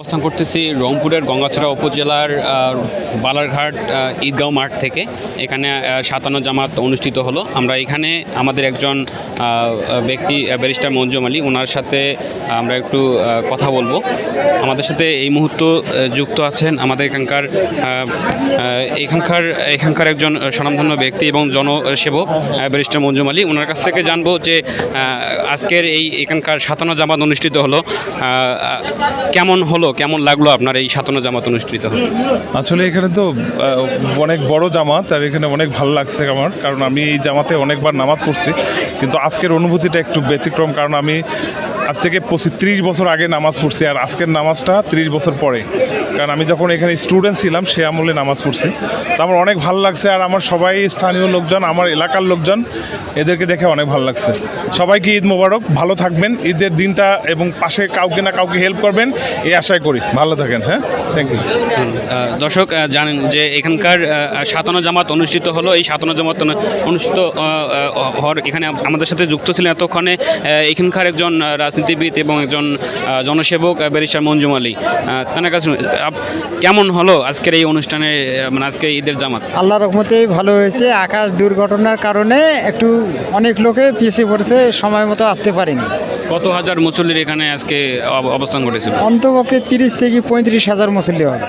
অবস্থান করতেছি রংপুরের গঙ্গাছড়া উপজেলার বালারঘাট ঈদগাঁও মাঠ থেকে। এখানে সাতান্ন জামাত অনুষ্ঠিত হলো। আমরা এখানে আমাদের একজন ব্যক্তি ব্যারিস্টার মঞ্জুম আলী ওনার সাথে আমরা একটু কথা বলব। আমাদের সাথে এই মুহূর্ত যুক্ত আছেন আমাদের এখানকার এখানকার এখানকার একজন স্বনামধন্য ব্যক্তি এবং জনসেবক ব্যারিস্টার মঞ্জুম আলী। ওনার কাছ থেকে জানব যে আজকের এই এখানকার সাতান্ন জামাত অনুষ্ঠিত হলো কেমন হলো? কেমন লাগল আপনার এই সাতান্ন জামাত অনুষ্ঠিত আসলে এখানে তো অনেক বড় জামাত আর এখানে অনেক ভালো লাগছে আমার, কারণ আমি এই জামাতে অনেকবার নামাজ পড়ছি। কিন্তু আজকের অনুভূতিটা একটু ব্যতিক্রম, কারণ আমি আজ থেকে ত্রিশ বছর আগে নামাজ পড়ছি আর আজকের নামাজটা ত্রিশ বছর পরে। কারণ আমি যখন এখানে স্টুডেন্ট ছিলাম সে আমলে নামাজ পড়ছি। তো আমার অনেক ভালো লাগছে আর আমার সবাই স্থানীয় লোকজন আমার এলাকার লোকজন এদেরকে দেখে অনেক ভালো লাগছে। সবাইকে ঈদ মোবারক ভালো থাকবেন ঈদের দিনটা এবং পাশে কাউকে না কাউকে হেল্প করবেন এই আশায় করি। ভালো থাকেন হ্যাঁ? থ্যাংক ইউ দর্শক জানেন যে এখানকার আহ, সাতান্ন জামাত অনুষ্ঠিত হলো। এই সাতান্ন জামাত অনুষ্ঠিত হওয়ার এখানে আমাদের সাথে যুক্ত ছিলেন এতক্ষণে এখানকার একজন আহ, রাজনীতিবিদ এবং একজন জনসেবক ব্যারিস্টার মঞ্জুম আলী। তেনার কাছে কেমন হলো আজকের এই অনুষ্ঠানে মানে আজকে ঈদের জামাত? আল্লাহ রহমতেই ভালো হয়েছে। আকাশ দুর্ঘটনার কারণে একটু অনেক লোকে পিছিয়ে পড়েছে সময় মতো আসতে পারেনি। কত হাজার মুসল্লির এখানে আজকে অবস্থান করেছিল অন্তপক্ষে তিরিশ থেকে পঁয়ত্রিশ হাজার মুসল্লি হবে।